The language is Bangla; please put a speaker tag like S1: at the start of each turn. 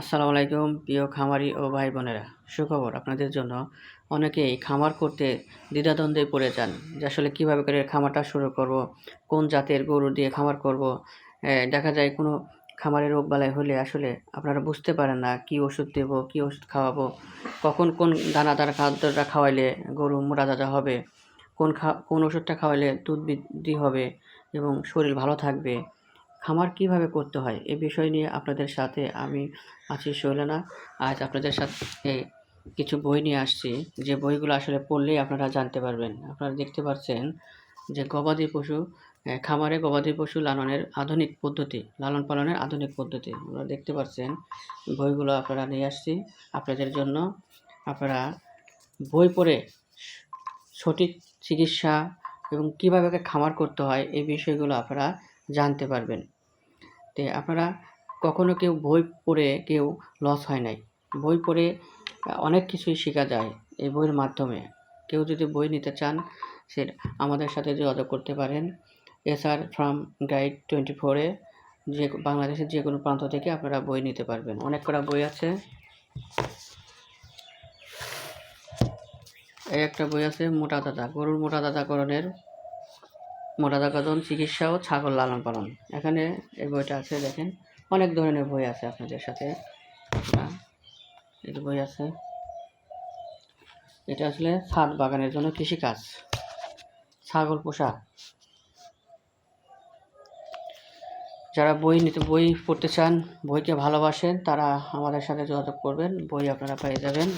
S1: আসসালামু আলাইকুম, প্রিয় খামারি ও ভাই বোনেরা। সুখবর, আপনাদের জন্য অনেকেই খামার করতে দ্বিধাদ্বন্দ্বে পড়ে যান যে আসলে কীভাবে করে খামারটা শুরু করব, কোন জাতের গরু দিয়ে খামার করব। দেখা যায় কোনো খামারে রোগ বালাই হলে আসলে আপনারা বুঝতে পারেন না, কী ওষুধ দেব, কী ওষুধ খাওয়াবো, কখন কোন দানাদার খাদ্যটা খাওয়াইলে গরু মোটা তাজা হবে, কোন খা, কোন ওষুধটা খাওয়াইলে দুধ বৃদ্ধি হবে এবং শরীর ভালো থাকবে। খামার কীভাবে করতে হয় এ বিষয় নিয়ে আপনাদের সাথে আমি আছি শৈলানা। আজ আপনাদের সাথে কিছু বই নিয়ে আসছি। যে বইগুলো আসলে পড়লেই আপনারা জানতে পারবেন। আপনারা দেখতে পাচ্ছেন যে গবাদি পশু খামারে গবাদি পশু লালনের আধুনিক পদ্ধতি, লালন পালনের আধুনিক পদ্ধতি। আপনারা দেখতে পাচ্ছেন, বইগুলো আপনারা নিয়ে আসছি। আপনাদের জন্য আপনারা বই পড়ে সঠিক চিকিৎসা এবং কীভাবে খামার করতে হয় এই বিষয়গুলো আপনারা জানতে পারবেন। তো আপনারা কখনো কেউ বই পড়ে কেউ লস হয় নাই। বই পড়ে অনেক কিছুই শেখা যায় এই বইয়ের মাধ্যমে। কেউ যদি বই নিতে চান, সে আমাদের সাথে যোগাযোগ করতে পারেন। এসআর ফার্ম গাইড টোয়েন্টি ফোরে যে বাংলাদেশের যে কোনো প্রান্ত থেকে আপনারা বই নিতে পারবেন। অনেক কটা বই আছে। এই একটা বই আছে মোটা দাদা, গরুর মোটা দাদাকরণের। মোটা দাদাকরণ চিকিৎসা ও ছাগল লালন পালন। এখানে এই বইটা আছে দেখেন। অনেক ধরনের বই আছে আপনাদের সাথে। আহ, এই বই আছে। এটা আসলে ছাদ বাগানের জন্য কৃষিকাজ। ছাগল পোষা। যারা বই নিতে বই পড়তে চান বইকে ভালোবাসেন তারা আমাদের সাথে যোগাযোগ করবেন। বই আপনারা পেয়ে যাবেন।